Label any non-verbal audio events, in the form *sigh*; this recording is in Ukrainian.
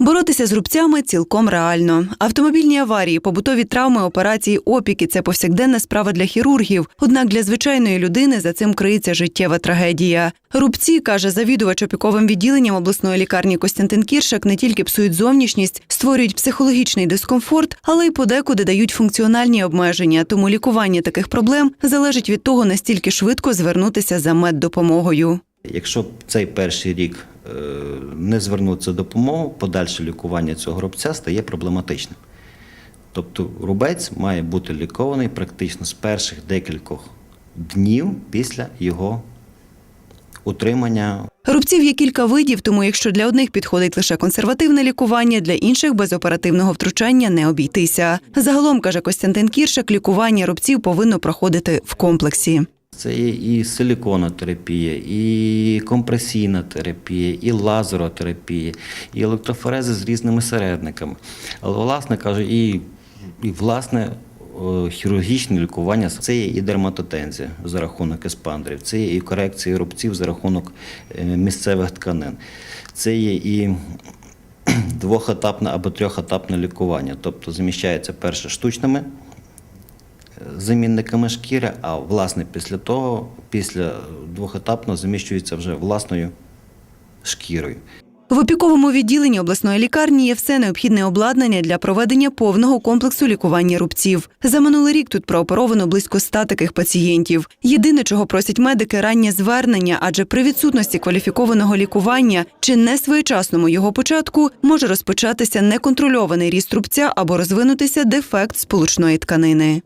Боротися з рубцями цілком реально. Автомобільні аварії, побутові травми, операції, опіки це повсякденна справа для хірургів. Однак для звичайної людини за цим криється життєва трагедія. Рубці каже завідувач опіковим відділенням обласної лікарні Костянтин Кіршак, не тільки псують зовнішність, створюють психологічний дискомфорт, але й подекуди дають функціональні обмеження. Тому лікування таких проблем залежить від того, настільки швидко звернутися за меддопомогою. Якщо цей перший рік е, не звернутися допомогу, подальше лікування цього рубця стає проблематичним. Тобто рубець має бути лікований практично з перших декількох днів після його утримання Рубців є кілька видів, тому якщо для одних підходить лише консервативне лікування, для інших без оперативного втручання не обійтися. Загалом каже Костянтин Кіршак, лікування рубців повинно проходити в комплексі. Це є і силіконотерапія, і компресійна терапія, і лазеротерапія, і електрофорези з різними середниками. Але, власне кажу, і, і власне хірургічне лікування це є і дерматотензія за рахунок еспандрів, це є і корекція рубців за рахунок е, місцевих тканин, це є і *clears throat* двохетапне або трьохетапне лікування, тобто заміщається перше штучними замінниками шкіри, а власне після того, після двохетапно заміщується вже власною шкірою. В опіковому відділенні обласної лікарні є все необхідне обладнання для проведення повного комплексу лікування рубців. За минулий рік тут прооперовано близько ста таких пацієнтів. Єдине, чого просять медики, раннє звернення, адже при відсутності кваліфікованого лікування чи несвоєчасному його початку може розпочатися неконтрольований ріст рубця або розвинутися дефект сполучної тканини.